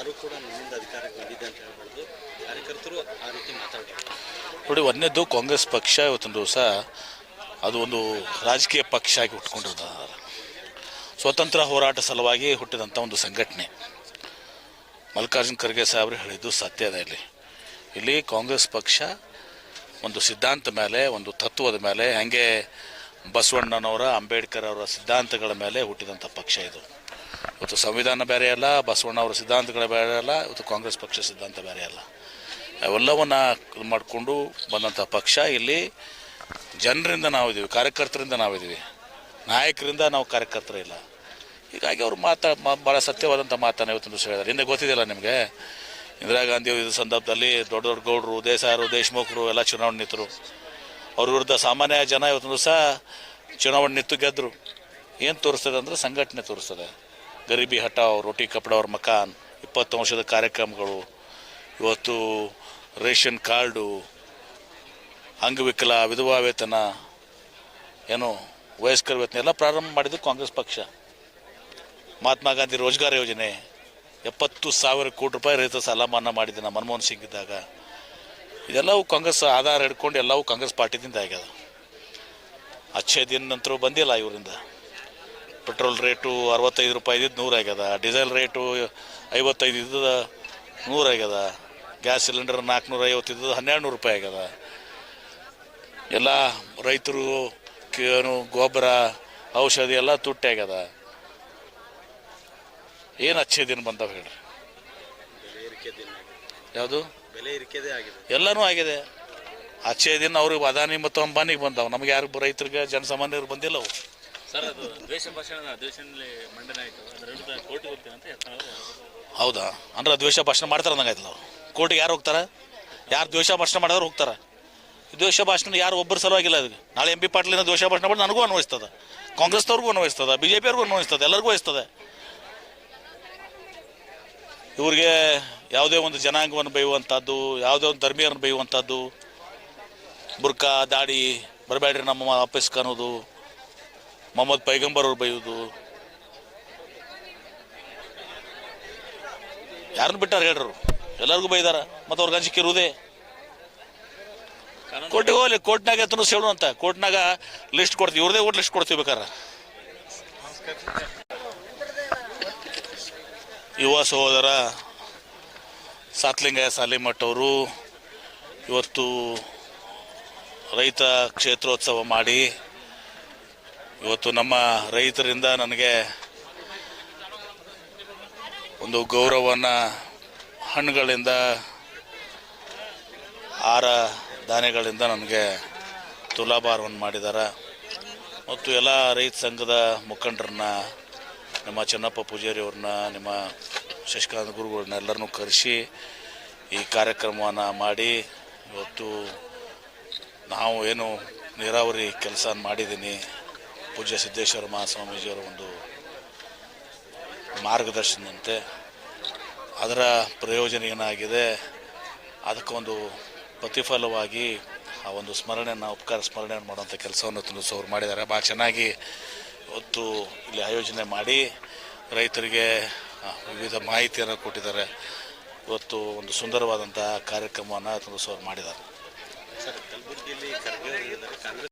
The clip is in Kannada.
ಯಾರು ಕೂಡ ನಮ್ಮಿಂದ ಅಧಿಕಾರಕ್ಕೆ ಬಂದಿದೆ ಅಂತ ಹೇಳ್ಬಾರ್ದು. ಕಾರ್ಯಕರ್ತರು ಆ ರೀತಿ ಮಾತಾಡಬೇಕು. ನೋಡಿ ಒಂದನೇದು ಕಾಂಗ್ರೆಸ್ ಪಕ್ಷ ಇವತ್ತಿನ ದಿವಸ ಅದು ಒಂದು ರಾಜಕೀಯ ಪಕ್ಷ ಆಗಿ ಹುಟ್ಕೊಂಡಿರೋದ ಸ್ವತಂತ್ರ ಹೋರಾಟ ಸಲುವಾಗಿ ಹುಟ್ಟಿದಂಥ ಒಂದು ಸಂಘಟನೆ. ಮಲ್ಲಿಕಾರ್ಜುನ ಖರ್ಗೆ ಸಾಹೇಬರು ಹೇಳಿದ್ದು ಸತ್ಯ ಇಲ್ಲಿ. ಇಲ್ಲಿ ಕಾಂಗ್ರೆಸ್ ಪಕ್ಷ ಒಂದು ಸಿದ್ಧಾಂತ ಮೇಲೆ, ಒಂದು ತತ್ವದ ಮೇಲೆ, ಹಾಗೆ ಬಸವಣ್ಣನವರ, ಅಂಬೇಡ್ಕರ್ ಅವರ ಸಿದ್ಧಾಂತಗಳ ಮೇಲೆ ಹುಟ್ಟಿದಂಥ ಪಕ್ಷ ಇದು. ಇವತ್ತು ಸಂವಿಧಾನ ಬೇರೆ ಅಲ್ಲ, ಬಸವಣ್ಣ ಅವರ ಸಿದ್ಧಾಂತಗಳ ಬೇರೆ ಅಲ್ಲ, ಇವತ್ತು ಕಾಂಗ್ರೆಸ್ ಪಕ್ಷ ಸಿದ್ಧಾಂತ ಬೇರೆ ಅಲ್ಲ. ಅವೆಲ್ಲವನ್ನು ಮಾಡಿಕೊಂಡು ಬಂದಂಥ ಪಕ್ಷ ಇಲ್ಲಿ ಜನರಿಂದ ನಾವಿದ್ದೀವಿ, ಕಾರ್ಯಕರ್ತರಿಂದ ನಾವಿದ್ದೀವಿ. ನಾಯಕರಿಂದ ನಾವು ಕಾರ್ಯಕರ್ತರ ಇಲ್ಲ. ಹೀಗಾಗಿ ಅವರು ಮಾತಾ ಭಾಳ ಸತ್ಯವಾದಂಥ ಮಾತನ್ನು ಇವತ್ತು ಹೇಳಿದ್ದಾರೆ. ಹಿಂದೆ ಗೊತ್ತಿದೆಯಲ್ಲ ನಿಮಗೆ? ಇಂದಿರಾ ಗಾಂಧಿ ಇದ್ದ ಸಂದರ್ಭದಲ್ಲಿ ದೊಡ್ಡ ದೊಡ್ಡ ಗೌಡರು, ದೇಸಾಯರು, ದೇಶಮುಖರು, ಎಲ್ಲ ಚುನಾವಣೆ ನಿಂತರು. ಅವ್ರ ವಿರುದ್ಧ ಸಾಮಾನ್ಯ ಜನ ಇವತ್ತು ಸಹ ಚುನಾವಣೆ ನಿಂತು ಗೆದ್ದರು ಏನು ತೋರಿಸ್ತದೆ ಅಂದರೆ ಸಂಘಟನೆ ತೋರಿಸ್ತದೆ. ಗರೀಬಿ ಹಟಾವ್ ರೋಟಿ ಕಪಡ ಅವ್ರ ಮಕಾನ್ ಇಪ್ಪತ್ತು ವರ್ಷದ ಕಾರ್ಯಕ್ರಮಗಳು, ಇವತ್ತು ರೇಷನ್ ಕಾರ್ಡು, ಅಂಗವಿಕಲ, ವಿಧವಾ ವೇತನ, ಏನು ವಯಸ್ಕರ ವೇತನ, ಎಲ್ಲ ಪ್ರಾರಂಭ ಮಾಡಿದ್ದು ಕಾಂಗ್ರೆಸ್ ಪಕ್ಷ. ಮಹಾತ್ಮ ಗಾಂಧಿ ರೋಜ್ಗಾರ್ ಯೋಜನೆ, ಎಪ್ಪತ್ತು ಸಾವಿರ ಕೋಟಿ ರೂಪಾಯಿ ರೈತ ಸಾಲ ಮನ್ನಾ ಮಾಡಿದ್ದೆ ನಮ್ಮ ಮನಮೋಹನ್ ಸಿಂಗ್ ಇದ್ದಾಗ. ಇದೆಲ್ಲವೂ ಕಾಂಗ್ರೆಸ್ ಆಧಾರ ಹಿಡ್ಕೊಂಡು ಎಲ್ಲವೂ ಕಾಂಗ್ರೆಸ್ ಪಾರ್ಟಿದಿಂದ ಆಗ್ಯದ. ಅಚ್ಚೆ ದಿನ ನಂತರ ಬಂದಿಲ್ಲ ಇವರಿಂದ. ಪೆಟ್ರೋಲ್ ರೇಟು ಅರವತ್ತೈದು ರೂಪಾಯಿ ಇದ್ದಿದ್ದು ನೂರು ಆಗ್ಯದ. ಡೀಸೆಲ್ ರೇಟು ಐವತ್ತೈದು ಇದ್ದದ ನೂರು ಆಗ್ಯದ. ಗ್ಯಾಸ್ ಸಿಲಿಂಡರ್ ನಾಲ್ಕುನೂರ ಐವತ್ತು ಇದ್ದದ ಹನ್ನೆರಡು ನೂರು ರೂಪಾಯಿ ಆಗ್ಯದ. ಎಲ್ಲ ರೈತರು ಏನು ಗೊಬ್ಬರ ಔಷಧಿ ಎಲ್ಲ ತುಟ್ಟಿ ಆಗ್ಯದ. ಏನು ಅಚ್ಚೆ ದಿನ ಬಂದವ ಹೇಳ್ರಿ. ಯಾವುದು? ಬೆಲೆ ಏರಿಕೆದೇ ಆಗಿದೆ. ಎಲ್ಲನೂ ಆಗಿದೆ. ಅಚ್ಚೆ ದಿನ ಅವ್ರಿಗೆ ಅದಾನಿ ಮತ್ತು ಅಂಬಾನಿಗೆ ಬಂದವು. ನಮ್ಗೆ ಯಾರು ರೈತರಿಗೆ ಜನಸಾಮಾನ್ಯರು ಬಂದಿಲ್ಲ ಅವು ಸರ್, ಅದು ಹೌದಾ? ಅಂದ್ರೆ ದ್ವೇಷ ಭಾಷಣ ಮಾಡ್ತಾರೆ ಅಂದಂಗಾಯ್ತಲ್ಲ ಅವ್ರು. ಕೋರ್ಟಿಗೆ ಯಾರು ಹೋಗ್ತಾರೆ? ಯಾರು ದ್ವೇಷ ಭಾಷಣ ಮಾಡಿದ್ರೆ ಹೋಗ್ತಾರೆ? ದ್ವೇಷ ಭಾಷಣ ಯಾರು ಒಬ್ಬರು ಸಲುವಾಗಿಲ್ಲ ಅದಕ್ಕೆ. ನಾಳೆ ಎಂ ಪಿ ಪಾಟೀಲಿನ ದ್ವೇಷ ಭಾಷಣ ಮಾಡಿ ನನಗೂ ಅನ್ವಯಿಸ್ತದೆ. ಕಾಂಗ್ರೆಸ್ನವ್ರಿಗೂ ಅನ್ವಯಿಸ್ತದೆ ಬಿ ಜೆ ಪಿಯವ್ರಿಗೂ ಅನ್ವಯಿಸ್ತದೆ, ಎಲ್ಲರಿಗೂ ವಹಿಸ್ತದೆ ಇವ್ರಿಗೆ ಯಾವುದೇ ಒಂದು ಜನಾಂಗವನ್ನು ಬೈಯುವಂಥದ್ದು, ಯಾವುದೇ ಒಂದು ಧರ್ಮೀಯರನ್ನು ಬೈಯುವಂಥದ್ದು ಬುರ್ಕಾ ದಾಡಿ, ಬರಬೇಡ್ರಿ ನಮ್ಮ ಆಫೀಸ್ಗೆ ಅನ್ನೋದು. ಮೊಹಮ್ಮದ್ ಪೈಗಂಬರ್ ಅವ್ರು ಬೈಯೋದು. ಯಾರನ್ನ ಬಿಟ್ಟಾರ ಹೇಳ್ರು ಎಲ್ಲರಿಗೂ ಬೈದಾರ, ಮತ್ತು ಅವ್ರ ಅಂಜಿಕೆ ಇರುವುದೇ. ಕೋರ್ಟಿಗೆ ಹೋಗ್ಲಿ, ಕೋರ್ಟ್ನಾಗ ಎತ್ತನು ಸೇಳು ಅಂತ. ಕೋರ್ಟ್ನಾಗ ಲಿಸ್ಟ್ ಕೊಡ್ತೀವಿ, ಇವ್ರದೇ ಓಟ್ ಲಿಸ್ಟ್ ಕೊಡ್ತೀವಿ ಬೇಕಾರ ಯುವ ಸಹೋದರ ಸಾತ್ಲಿಂಗಯ್ಯ ಸಾಲಿಮಠ್ ಅವರು ಇವತ್ತು ರೈತ ಕ್ಷೇತ್ರೋತ್ಸವ ಮಾಡಿ ಇವತ್ತು ನಮ್ಮ ರೈತರಿಂದ ನನಗೆ ಒಂದು ಗೌರವವನ್ನು ಹಣ್ಣುಗಳಿಂದ, ಆಹಾರ ಧಾನ್ಯಗಳಿಂದ ನನಗೆ ತುಲಾಭಾರವನ್ನು ಮಾಡಿದ್ದಾರೆ. ಮತ್ತು ಎಲ್ಲ ರೈತ ಸಂಘದ ಮುಖಂಡರನ್ನ, ನಮ್ಮ ಚೆನ್ನಪ್ಪ ಪೂಜಾರಿ ಅವ್ರನ್ನ, ನಿಮ್ಮ ಶಶಿಕಾಂತ್ ಗುರುಗಳನ್ನ ಎಲ್ಲರನ್ನೂ ಕರೆಸಿ ಈ ಕಾರ್ಯಕ್ರಮವನ್ನು ಮಾಡಿ ಇವತ್ತು ನಾವು ಏನು ನೀರಾವರಿ ಕೆಲಸ ಮಾಡಿದ್ದೀನಿ. ಪೂಜ್ಯ ಸಿದ್ದೇಶ್ವರ ಮಹಾಸ್ವಾಮೀಜಿಯವರ ಒಂದು ಮಾರ್ಗದರ್ಶನದಂತೆ ಅದರ ಪ್ರಯೋಜನ ಏನಾಗಿದೆ ಅದಕ್ಕೊಂದು ಪ್ರತಿಫಲವಾಗಿ ಆ ಒಂದು ಸ್ಮರಣೆಯನ್ನು ಉಪಕಾರ ಸ್ಮರಣೆಯನ್ನು ಮಾಡುವಂಥ ಕೆಲಸವನ್ನು ತುಂಬಿಸೋರು ಮಾಡಿದ್ದಾರೆ. ಭಾಳ ಚೆನ್ನಾಗಿ ಇವತ್ತು ಇಲ್ಲಿ ಆಯೋಜನೆ ಮಾಡಿ ರೈತರಿಗೆ ವಿವಿಧ ಮಾಹಿತಿಯನ್ನು ಕೊಟ್ಟಿದ್ದಾರೆ. ಇವತ್ತು ಒಂದು ಸುಂದರವಾದಂಥ ಕಾರ್ಯಕ್ರಮವನ್ನು ತುಂಬಿಸೋರು ಮಾಡಿದ್ದಾರೆ.